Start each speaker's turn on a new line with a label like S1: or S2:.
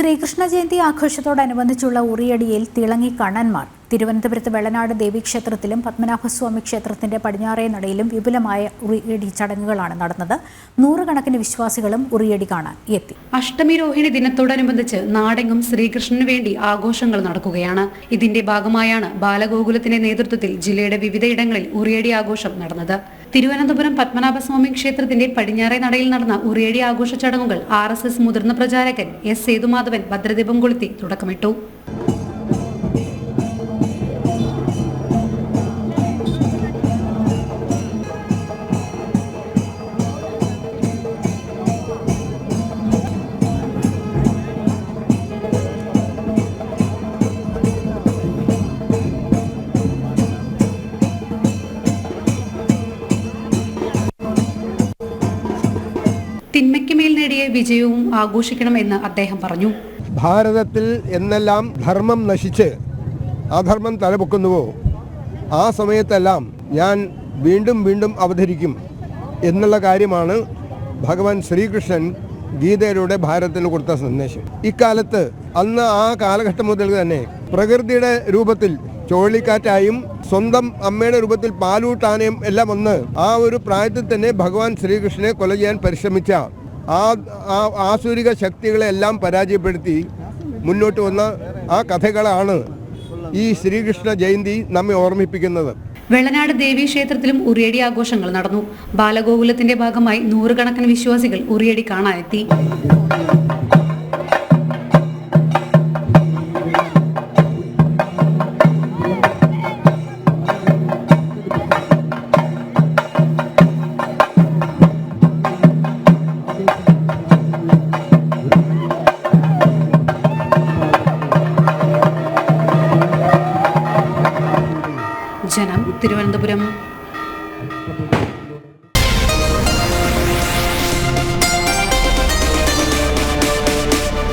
S1: ശ്രീകൃഷ്ണ ജയന്തി ആഘോഷത്തോടനുബന്ധിച്ചുള്ള ഉറിയടിയിൽ തിളങ്ങി കണ്ണന്മാർ. തിരുവനന്തപുരത്ത് വെള്ളനാട് ദേവീക്ഷേത്രത്തിലും പത്മനാഭസ്വാമി ക്ഷേത്രത്തിന്റെ പടിഞ്ഞാറേ നടയിലും വിപുലമായ ഉറിയടി ചടങ്ങുകളാണ് നടന്നത്. നൂറുകണക്കിന് വിശ്വാസികളും ഉറിയടി കാണാൻ എത്തി.
S2: അഷ്ടമി രോഹിണി ദിനത്തോടനുബന്ധിച്ച് നാടെങ്ങും ശ്രീകൃഷ്ണന് വേണ്ടി ആഘോഷങ്ങൾ നടക്കുകയാണ്. ഇതിന്റെ ഭാഗമായാണ് ബാലഗോകുലത്തിന്റെ നേതൃത്വത്തിൽ ജില്ലയുടെ വിവിധയിടങ്ങളിൽ ഉറിയടി ആഘോഷം നടന്നത്. തിരുവനന്തപുരം പത്മനാഭസ്വാമി ക്ഷേത്രത്തിന്റെ പടിഞ്ഞാറേ നടയിൽ നടന്ന ഉറിയടി ആഘോഷ ചടങ്ങുകൾ ആർ മുതിർന്ന പ്രചാരകൻ എസ് സേതുമാധവൻ ഭദ്രദീപം കൊളുത്തി തുടക്കമിട്ടു. തിന്മയ്ക്ക് മേൽ നേടിയ വിജയവും ആഘോഷിക്കണം എന്ന് അദ്ദേഹം പറഞ്ഞു.
S3: ഭാരതത്തിൽ എന്നെല്ലാം ധർമ്മം നശിച്ച് അധർമ്മം തലപൊക്കുന്നുവോ? ആ സമയത്തെല്ലാം ഞാൻ വീണ്ടും വീണ്ടും അവതരിക്കും എന്നുള്ള കാര്യമാണ് ഭഗവാൻ ശ്രീകൃഷ്ണൻ ഗീതയിലൂടെ ഭാരതത്തിന് കൊടുത്ത സന്ദേശം. ഇക്കാലത്ത് അന്ന് ആ കാലഘട്ടം മുതൽ തന്നെ പ്രകൃതിയുടെ രൂപത്തിൽ ചുഴലിക്കാറ്റായും സ്വന്തം അമ്മയുടെ രൂപത്തിൽ പാലൂട്ടാനയും എല്ലാം വന്ന് ആ ഒരു പ്രായത്തിൽ തന്നെ ഭഗവാൻ ശ്രീകൃഷ്ണനെ കൊല ചെയ്യാൻ പരിശ്രമിച്ച ആ ആസുരിക ശക്തികളെ എല്ലാം പരാജയപ്പെടുത്തി മുന്നോട്ട് വന്ന ആ കഥകളാണ് ഈ ശ്രീകൃഷ്ണ ജയന്തി നമ്മെ ഓർമ്മിപ്പിക്കുന്നത്.
S2: വെള്ളനാട് ദേവീ ക്ഷേത്രത്തിലും ഉറിയടി ആഘോഷങ്ങൾ നടന്നു. ബാലഗോകുലത്തിന്റെ ഭാഗമായി നൂറുകണക്കിന് വിശ്വാസികൾ ഉറിയടി കാണാനെത്തി. ജനം തിരുവനന്തപുരം.